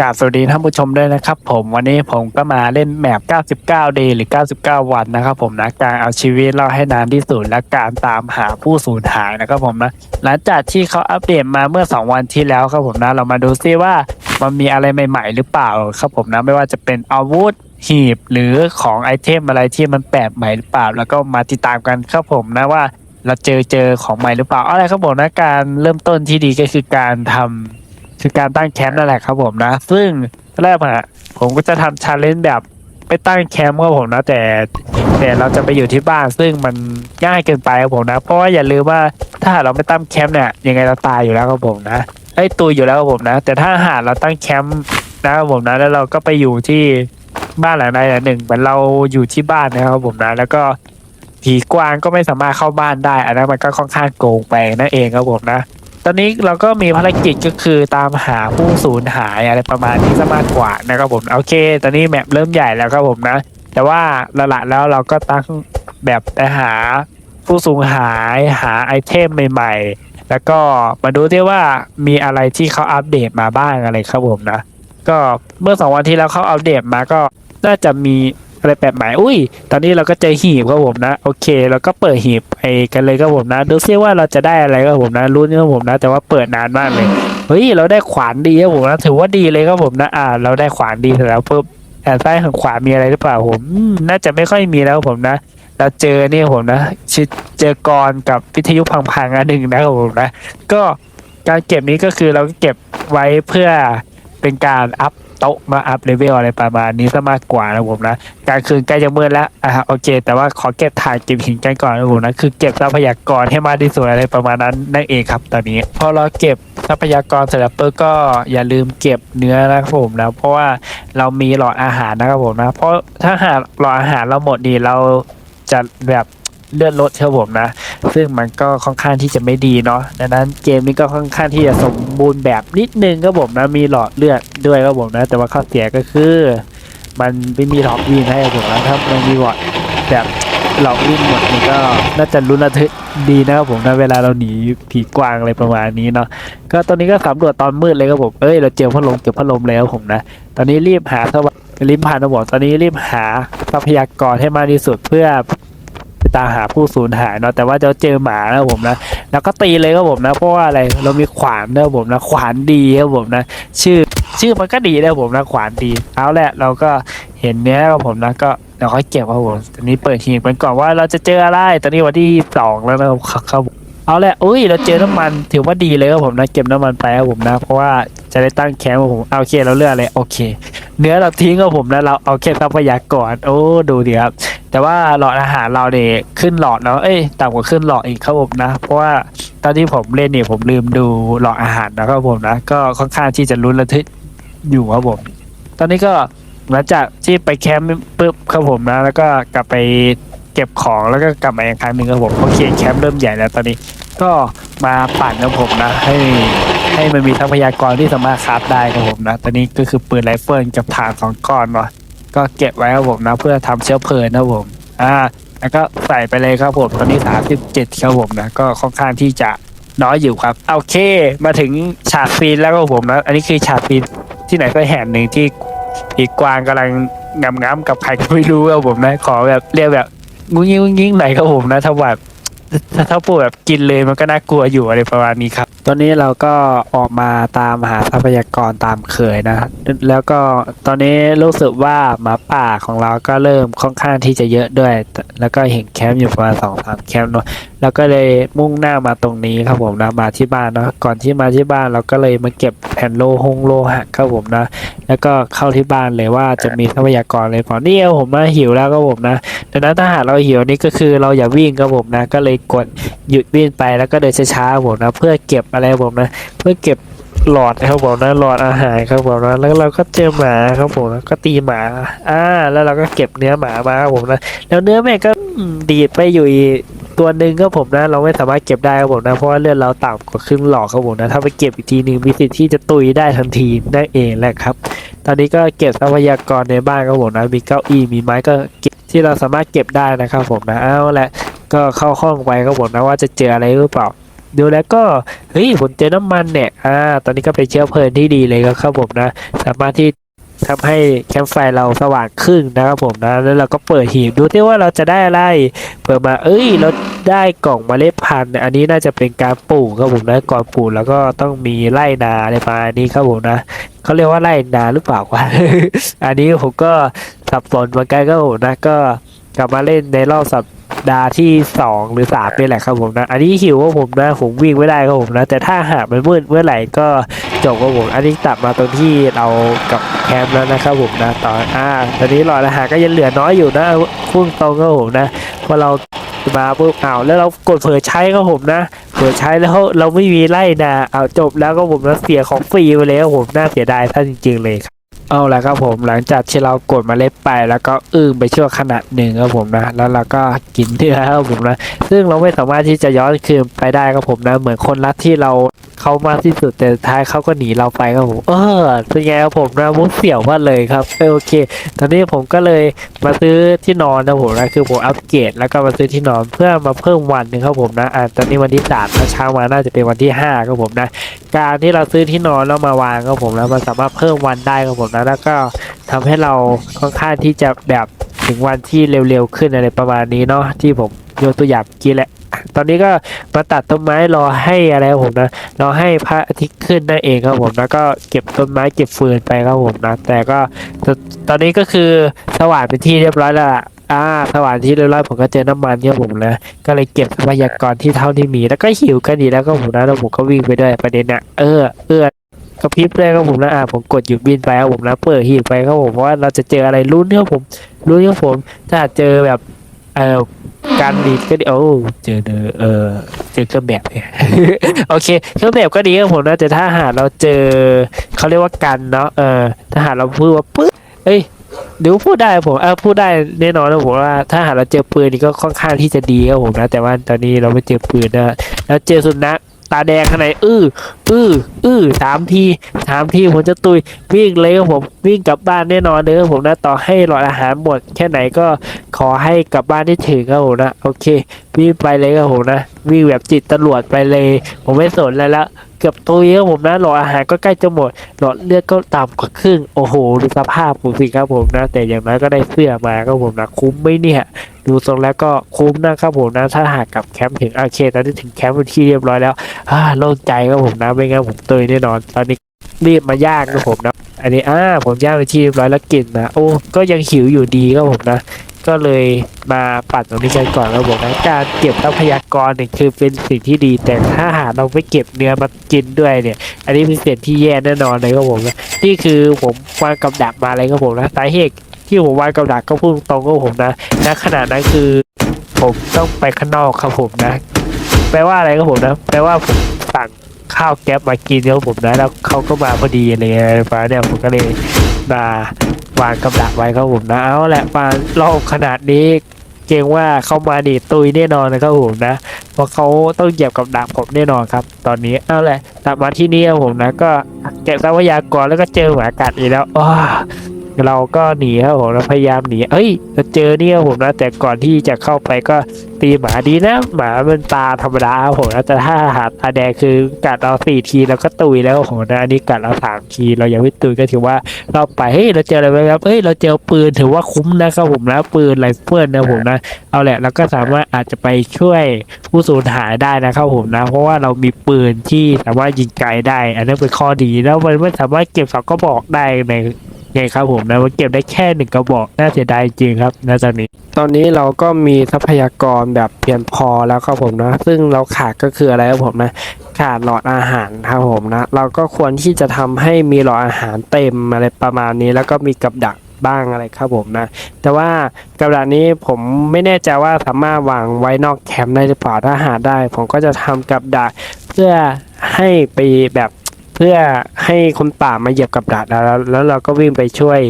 กราบสวัสดีท่านผู้ชมด้วยนะครับผมวันนี้ผมก็มาเล่นแมป 99 day หรือ 99 วันนะครับผมนะการเอาชีวิตเราให้นานที่สุดและการตามหาผู้สูญหายนะครับผมนะหลังจากที่เขาอัปเดตมาเมื่อ 2 วันที่แล้วครับผมนะเรามาดูซิว่ามันมีอะไรใหม่ๆ หรือเปล่าครับผมนะไม่ว่าจะเป็นอาวุธหีบหรือของไอเทมอะไรที่มันแปลกใหม่หรือเปล่า แล้วก็มาติดตามกันครับผมนะว่าเราเจอเจอของใหม่หรือเปล่าอะไรครับผมนะการเริ่มต้นที่ดีก็คือการทำ คือการตั้งแคมป์นั่นแหละครับผมนะ ซึ่งแรกอะผมก็จะทำชาเลนจ์แบบไปตั้งแคมป์ครับผมนะ แต่แต่เราจะไปอยู่ที่บ้าน ซึ่งมันง่ายเกินไปครับผมนะ เพราะว่าอย่าลืมว่าถ้าเราไม่ตั้งแคมป์เนี่ยยังไงเราตายอยู่แล้วครับผมนะไอ้ตุยอยู่แล้วครับผมนะ แต่ถ้าหากเราตั้งแคมป์นะครับผมนะแล้วเราก็ไปอยู่ที่บ้านหลังใดหลังหนึ่งเหมือนเราอยู่ที่บ้านนะครับผมนะ แล้วก็ผีกวางก็ไม่สามารถเข้าบ้านได้อันนั้นมันก็ค่อนข้างโกงไปนั่นเองครับผมนะ ตอนนี้เราก็มีภารกิจก็คือตามหาผู้สูญหายอะไรประมาณนี้ซะมากกว่านะครับผมโอเค ตอนนี้แมปเริ่มใหญ่แล้วครับผมนะ แต่ว่าหลักๆแล้วเราก็ตั้งแบบไปหาผู้สูญหายหาไอเทมใหม่ ๆ แล้วก็มาดูที่ว่ามีอะไรที่เขาอัปเดตมาบ้างอะไรครับผมนะ ก็เมื่อสองวันที่แล้วเขาอัปเดตมาก็น่าจะมี อะไรแปลกใหม่อุ้ย ตอนนี้เราก็เจอหีบครับผมนะ โอเค เราก็เปิดหีบไปกันเลยครับผมนะ ดูซิว่าเราจะได้อะไรครับผมนะรู้นี่ครับผมนะ แต่ว่าเปิดนานมากเลย เฮ้ย เราได้ขวานดีครับผมนะ ถือว่าดีเลยครับผมนะ อ่า เราได้ขวานดีเสร็จแล้วปุ๊บแอนใต้ของขวามีอะไรหรือเปล่าผม น่าจะไม่ค่อยมีแล้วผมนะ เราเจอเนี่ครับผมนะชเจอกรกับวิทยุพังๆอันหนึ่งนะครับผมนะ ก็การเก็บนี้ก็คือเราเก็บไว้เพื่อเป็นการอัพ โต๊ะมาอัพเลเวลอะไรประมาณนี้ซะมากกว่านะผมนะกลางคืนใกล้จะมืดแล้วอ่าโอเค แต่ว่าขอเก็บถ่านเก็บหินกันก่อนนะผมนะคือเก็บทรัพยากรให้มากที่สุดอะไรประมาณนั้นนั่นเองครับ ตอนนี้พอเราเก็บทรัพยากรเสร็จแล้วปุ๊บก็อย่าลืมเก็บเนื้อนะครับผมนะเพราะว่าเรามีหลอดอาหารนะครับผมนะ เพราะถ้าหากหลอดอาหารเราหมดดีเราจะแบบ เลือดลดครับผมนะ ซึ่งมันก็ค่อนข้างที่จะไม่ดีเนาะดังนั้นเกมนี้ก็ค่อนข้างที่จะสมบูรณ์แบบนิดนึงครับผมนะมีหลอดเลือดด้วยครับผมนะ แต่ว่าข้อเสียก็คือ มันไม่มีหลอดวิ่งให้ครับผมนะถ้ามันมีหลอดแบบหลอดวิ่งหมดนี่ก็น่าจะรุนระทึกดีนะครับผมนะเวลาเราหนีผีกวางอะไรประมาณนี้เนาะก็ตอนนี้ก็สำรวจตอนมืดเลยครับผมเอ้ยเราเจอพัดลมเก็บพัดลมแล้วผมนะ ตอนนี้รีบหาสวัสดิ์รีบผ่านนะบอกตอนนี้รีบหาทรัพยากรให้มากที่สุดเพื่อ ตามหาผู้สูญหายเนาะแต่ว่าจะเจอหมานะผมนะแล้วก็ตีเลยครับผมนะเพราะว่าอะไรเรามีขวานนะผมนะขวานดีครับผมนะ ชื่อชื่อมันก็ดีนะผมนะขวานดีเอาแหละเราก็เห็นเนี้ยครับผมนะก็เราค่อยเก็บครับผมตอนนี้เปิดหีบกันก่อนว่าเราจะเจออะไรตอนนี้วันที่สองแล้วนะครับครับเอาแหละอุ้ยเราเจอน้ำมันถือว่าดีเลยครับผมนะเก็บน้ำมันไปครับผมนะ เพราะว่าจะได้ตั้งแคมป์ครับผมเอาโอเคเราเลือกอะไรโอเค เนื้อเราทิ้งครับผมนะเราเอาแค่ทรัพยากรโอ้ดูดีครับ แต่ว่าหลอดอาหารเราเนี่ยขึ้นหลอดแล้วเอ้ยต่ำกว่าขึ้นหลอดอีกครับผมนะ เพราะว่าตอนที่ผมเล่นเนี่ยผมลืมดูหลอดอาหารนะครับผมนะ ก็ค่อนข้างที่จะลุ้นระทึกอยู่ครับผม ตอนนี้ก็หลังจากที่ไปแคมป์ปุ๊บครับผมนะ แล้วก็กลับไปเก็บของแล้วก็กลับมาอีกครั้งหนึ่งครับผมโอเคแคมป์เริ่มใหญ่แล้วตอนนี้ก็มาปั่นครับผมนะให้ ให้มันมีทรัพยากรที่สามารถคราฟได้ครับผมนะตอนนี้ก็คือปืนไรเฟิลกับฐานสองก้อนเนาะก็เก็บไว้ครับผมนะเพื่อทำเชื้อเพลิงนะผมอ่าแล้วก็ใส่ไปเลยครับผมตอนนี้สามสิบเจ็ดครับผมนะก็ค่อนข้างที่จะน้อยอยู่ครับโอเค มาถึงฉากฟีนแล้วครับผมนะอันนี้คือฉากฟีนที่ไหนก็แห่งหนึ่งที่อีกกวางกำลังงำงำกับใครก็ไม่รู้ครับผมนะขอแบบเรียกแบบงุ้งยิงงุ้งยิงหน่อยครับผมนะถ้าแบบ ถ้าถ้าพูแบบกินเลยมันก็น่ากลัวอยู่อะไรประมาณนี้ครับ ตอนนี้เราก็ออกมาตามหาทรัพยากรตามเคยนะ แล้วก็ตอนนี้รู้สึกว่าหมาป่าของเราก็เริ่มค่อนข้างที่จะเยอะด้วย แล้วก็เห็นแคมป์อยู่ประมาณสองสามแคมป์เนาะแล้วก็เลยมุ่งหน้ามาตรงนี้ครับผมนะมาที่บ้านเนาะก่อนที่มาที่บ้านเราก็เลยมาเก็บแผ่นโลหงโลหะครับผมนะ แล้วก็เข้าที่บ้านเลยว่าจะมีทรัพยากรเลยพอนี่ครับผมมาหิวแล้วครับผมนะดังนั้นถ้าหากเราหิวนี่ก็คือเราอย่าวิ่งครับผมนะก็เลยกดหยุดวิ่งไปแล้วก็เดินช้าๆผมนะเพื่อเก็บอะไรผมนะ เพื่อเก็บหลอดครับผมนะหลอดอาหารครับผมนะแล้วเราก็เจอหมาครับผมนะก็ตีหมาอ่าแล้วเราก็เก็บเนื้อหมามาครับผมนะแล้วเนื้อแม่ก็ดีดไปอยู่อีตัวหนึ่งครับผมนะ เราไม่สามารถเก็บได้ครับผมนะเพราะว่าเลือดเราต่ำกว่าครึ่งหลอดครับผมนะถ้าไปเก็บอีกทีหนึ่งมีสิทธิ์ที่จะตุยได้ทันทีนั่นเองแหละครับ ตอนนี้ก็เก็บทรัพยากรในบ้านครับผมนะมีเก้าอี้มีไม้ก็เก็บที่เราสามารถเก็บได้นะครับผมนะเอาละ ก็เข้าห้องไปครับผมนะว่าจะเจออะไรหรือเปล่า ดูแล้วก็เฮ้ยผมเจอน้ำมันเนี่ยอ่าตอนนี้ก็เป็นเชื้อเพลิงที่ดีเลยครับผมนะ สามารถที่ทำให้แคมป์ไฟเราสว่างขึ้นนะครับผมนะ แล้วเราก็เปิดหีบดูที่ว่าเราจะได้อะไร เปิดมาเอ้ยเราได้กล่องเมล็ดพันธุ์อันนี้น่าจะเป็นการปลูกครับผมนะก่อนปลูกแล้วก็ต้องมีไร่นาอะไรประมาณนี้ครับผมนะเขาเรียกว่าไร่นาหรือเปล่าวะอันนี้ผมก็สับสนเหมือนกันครับผมนะก็กลับมาเล่นในรอบสัป ดาห์ที่สองหรือสามนี่แหละครับผมนะ อันนี้หิวว่าผมนะผมวิ่งไม่ได้ครับผมนะ แต่ถ้าหากมันมืดเมื่อไหร่ก็จบครับผม อันนี้ตัดมาตรงที่เรากับแคมป์แล้วนะครับผมนะตอนอ่าตอนนี้หลอดอาหารก็ยังเหลือน้อยอยู่นะพุ่งตรงครับผมนะพอเรามาปุ๊บอ้าวแล้วเรากดเผลอใช้ครับผมนะเผื่อใช้แล้วเราไม่มีไล่นาเอาจบแล้วก็ผมนะเสียของฟรีไปเลยครับผมน่าเสียดายท่านจริง ๆ เลยครับ เอาละครับผมหลังจากที่เรากดเมาเล็ดไป แล้วก็อึ้งไปชั่วขณะหนึ่งครับผมนะ แล้วเราก็กินเนื้อครับผมนะ ซึ่งเราไม่สามารถที่จะย้อนคืนไปได้ครับผมนะ เหมือนคนรักที่เรา เขามากที่สุดแต่ท้ายเขาก็หนีเราไปครับผมเออเป็นไงครับผมนะมุกเสี่ยวมากเลยครับโอเค ตอนนี้ผมก็เลยมาซื้อที่นอนนะผมนะคือผมอัปเกรดแล้วก็มาซื้อที่นอนเพื่อมาเพิ่มวันหนึ่งครับผมนะอ่าตอนนี้วันที่สามถ้าเช้ามาน่าจะเป็นวันที่ห้าครับผมนะ การที่เราซื้อที่นอนแล้วมาวางครับผมแล้วมันสามารถเพิ่มวันได้ครับผมนะแล้วก็ทำให้เราค่อนข้างที่จะแบบถึงวันที่เร็วๆขึ้นอะไรประมาณนี้เนาะที่ผมยกตัวอย่างกี้แหละ ตอนนี้ก็มาตัดต้นไม้รอให้อะไรผมนะรอให้พระอาทิตย์ขึ้นนั่นเองครับผมแล้วก็เก็บต้นไม้เก็บฟืนไปครับผมนะแต่ก็ตอนนี้ก็คือสว่างเป็นที่เรียบร้อยแล้วล่ะอ่าสว่างที่เรียบร้อยผมก็เจอน้ำมันเนี่ยผมนะก็เลยเก็บทรัพยากรที่เท่าที่มี แล้วก็หิวกันดีแล้วก็ผมนะแล้วผมก็วิ่งไปด้วยประเด็นนี่ยเออเออกระพริบเลยครับผมนะอ่าผมกดหยุดบินไปครับผมนะเปิดหีบไปครับผมว่าเราจะเจออะไรรู้เนี่ยผมรู้เนี่ยผม ถ้าเจอแบบเอ่อ การดีดก็ดีโอ้เจอเดอเออเจอเครื่องแบบเนี่ยโอเคเครื่องแบบก็ดีครับผมนะแต่ถ้าหากเราเจอเขาเรียกว่ากันเนาะเออถ้าหากเราพูดว่าปึ๊บเอ้ยเดี๋ยวพูดได้ผมเออพูดได้แน่นอนนะผมว่าถ้าหากเราเจอปืนนี่ก็ค่อนข้างที่จะดีครับผมนะแต่ว่าตอนนี้เราไม่เจอปืนนะแล้วเจอสุนัข ตาแดงขนาดอื้ออื้ออื้อสามทีสามทีผมจะตุยวิ่งเลยครับผมวิ่งกลับบ้านแน่นอนเด้อผมนะต่อให้หลอดอาหารหมดแค่ไหนก็ขอให้กลับบ้านได้ถึงครับผมนะโอเค วิ่งไปเลยครับผมนะ วิ่งแบบจิตตำรวจไปเลย ผมไม่สนแล้วละ เกือบตุยครับผมนะหลอดอาหารก็ใกล้จะหมดหลอดเลือดก็ต่ำกว่าครึ่งโอ้โหดูสภาพผมสิครับผมนะ แต่อย่างน้อยก็ได้เสื้อมาครับผมนะคุ้มไหมเนี่ยดูทรงแล้วก็คุ้มนะครับผมนะถ้าหากกลับแคมป์ถึงโอเคตอนนี้ถึงแคมป์เป็นที่เรียบร้อยแล้วอ่าโล่งใจครับผมนะไม่งั้นผมเตยแน่นอน ตอนนี้รีบมาย่างครับผมนะอันนี้อ่าผมย่างไปนที่เรียบร้อยแล้วกินนะโอ้ก็ยังหิวอยู่ดีครับผมนะ ก็เลยมาปัดตรงนี้กันก่อนครับผมนะการเก็บทรัพยากรเนี่ยคือเป็นสิ่งที่ดี แต่ถ้าหากเราไม่เก็บเนื้อมากินด้วยเนี่ย อันนี้เป็นสิ่งที่แย่แน่นอนเลยครับผมนะนี่คือผมวางกับดักมาเลยครับผมนะสาเหตุที่ผมวางกับดักก็พูดตรงๆครับผมนะณขณะนั้นคือ ผมต้องไปข้างนอกครับผมนะ แปลว่าอะไรครับผมนะ แปลว่าผมสั่งข้าวแก๊ปมากินครับผมนะ แล้วเขาก็มาพอดีอะไรประมาณนี่ยผมก็เลยมา วางกับดักไว้ครับผมนะเอาแหละมารอบขนาดนี้เกรงว่าเขามาดีดตุยแน่นอนนะครับผมนะเพราะเขาต้องเหยียบกับดักผมแน่นอนครับ ตอนนี้เอาแหละกลับมาที่นี่ครับผมนะ ก็เก็บทรัพยากรแล้วก็เจอหมากัดอีกแล้วอ้า เราก็หนีครับผมเราพยายามหนีเอ้ยเราเจอเนี่ยครับผมนะแต่ก่อนที่จะเข้าไปก็ตีหมาดีนะหมามันตาธรรมดาครับผมนะแต่ถ้าหาตาแดงคือกัดเราสี่ทีเราก็ตุยแล้วครับผมนะอันนี้กัดเราสามทีเรายังไม่ตุยก็ถือว่าเราไปเฮ้ยเราเจออะไรไหมครับเฮ้ยเราเจอปืนถือว่าคุ้มนะครับผมนะปืนไรเฟิลนะผมนะเอาแหละแล้วก็สามารถอาจจะไปช่วยผู้สูญหายได้นะครับผมนะ เพราะว่าเรามีปืนที่สามารถยิงไกลได้ อันนั้นเป็นข้อดีแล้วมันไม่สามารถเก็บสองกระบอกได้ใน ไงครับผมนะมันเก็บได้แค่หนึ่งกระบอกน่าเสียดายจริงครับนะตอนนี้ ตอนนี้เราก็มีทรัพยากรแบบเพียงพอแล้วครับผมนะ ซึ่งเราขาดก็คืออะไรครับผมนะขาดหลอดอาหารครับผมนะ เราก็ควรที่จะทำให้มีหลอดอาหารเต็มอะไรประมาณนี้ แล้วก็มีกับดักบ้างอะไรครับผมนะ แต่ว่ากับดักนี้ผมไม่แน่ใจว่าสามารถวางไว้นอกแคมป์ได้หรือเปล่าถ้าหาได้ ผมก็จะทำกับดักเพื่อให้ไปแบบ เพื่อให้คนป่ามาเหยียบกับดักแล้วแล้วเราก็วิ่งไปช่วย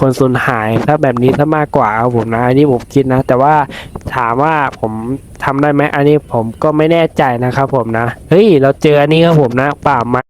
คนสูญหายถ้าแบบนี้ถ้ามากกว่าครับผมนะอันนี้ผมคิดนะ แต่ว่าถามว่าผมทำได้ไหมอันนี้ผมก็ไม่แน่ใจนะครับผมนะเฮ้ยเราเจออันนี้ครับผมนะ ป่ามา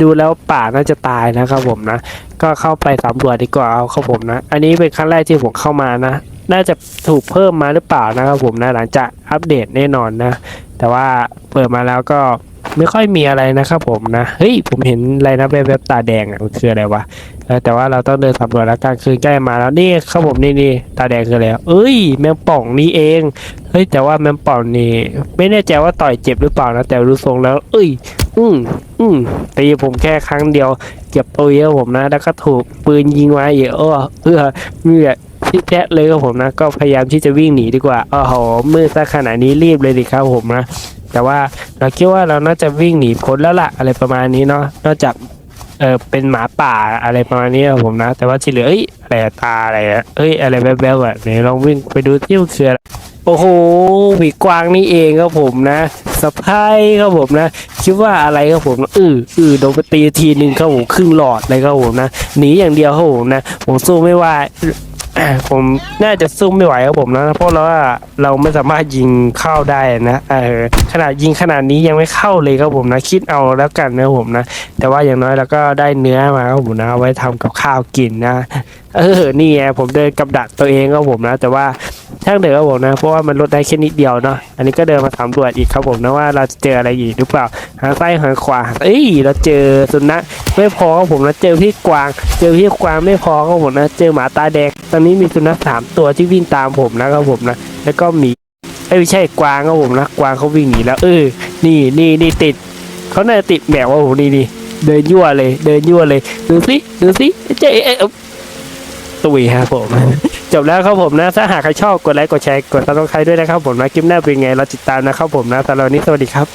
ดูแล้วป่าน่าจะตายนะครับผมนะ ก็เข้าไปสำรวจดีกว่าเอาครับผมนะ อันนี้เป็นครั้งแรกที่ผมเข้ามานะ น่าจะถูกเพิ่มมาหรือเปล่านะครับผมนะ หลังจากอัปเดตแน่นอนนะ แต่ว่าเปิดมาแล้วก็ ไม่ค่อยมีอะไรนะครับผมนะเฮ้ยผมเห็นอะไรนะแวบๆตาแดงอะมันคืออะไรวะแต่ว่าเราต้องเดินสำรวจแล้วกลางคืนใกล้มาแล้วนี่ครับผมนี่นี่ตาแดงคืออะไรเอ้ย แมงป่องนี่เองเฮ้ยแต่ว่าแมงป่องนี่ ไม่แน่ใจว่าต่อยเจ็บหรือเปล่านะแต่รู้ทรงแล้ว เอ้ย อืมอืมตีผมแค่ครั้งเดียวเจ็บตัวเยอะผมนะ แล้วก็ถูกปืนยิงมาอีกเออเออนี่แหละที่แจ๊ะเลยครับผมนะ ก็พยายามที่จะวิ่งหนีดีกว่าอ้โหมืดซะขนาดนี้รีบเลยดิครับผมนะ แต่ว่าเราคิดว่าเราน่าจะวิ่งหนีพ้นแล้วล่ะอะไรประมาณนี้เนาะนอกจากเออเป็นหมาป่าอะไรประมาณนี้ครับผมนะ แต่ว่าที่เหลือเอ้ยอะไรตาอะไรอะเอ้ยอะไรแวบๆอะไหนลองวิ่งไปดูที่มันคืออะไรโอ้โหผีกวางนี่เองครับผมนะสะพายครับผมนะ คิดว่าอะไรครับผมเออเออโดนไปตีทีหนึ่งครับผมครึ่งหลอดเลยครับผมนะหนีอย่างเดียวครับผมนะผมสู้ไม่ไหว ผมน่าจะซุ่มไม่ไหวครับผมนะเพราะเราว่าเราไม่สามารถยิงเข้าได้นะเออขนาดยิงขนาดนี้ยังไม่เข้าเลยครับผมนะ คิดเอาแล้วกันนะผมนะ แต่ว่าอย่างน้อยเราก็ได้เนื้อมาครับผมนะเอาไว้ทำกับข้าวกินนะ เออนี่ไงผมเดินกับดักตัวเองครับผมนะ แต่ว่า ช่างเดินครับผมนะ เพราะว่ามันลดได้แค่นิดเดียวเนาะ อันนี้ก็เดินมาสำรวจอีกครับผมนะว่าเราจะเจออะไรอีกหรือเปล่า หางซ้ายหางขวา เอ้ย เราเจอสุนัขไม่พอครับผมนะเจอพี่กวาง เจอพี่กวางไม่พอครับผมนะ เจอหมาตาแดง ตอนนี้มีสุนัขสามตัวที่วิ่งตามผมนะครับผมนะ แล้วก็หมีเอ้ไม่ใช่กวางครับผมนะ กวางเขาวิ่งหนีแล้ว เออ นี่นี่นี่ติด เขาน่าจะติดแมวว่าผมนี่นี่เดินยั่วเลย เดินยั่วเลย ดูสิ ดูสิเจ๊เอ๊ะตุยครับผม จบแล้วครับผมนะ ถ้าหากใครชอบกดไลค์กดแชร์กดติดตามใครด้วยนะครับผมนะคลิปหน้าเป็นไงเราติดตามนะครับผมนะสำหรับวันนี้สวัสดีครับ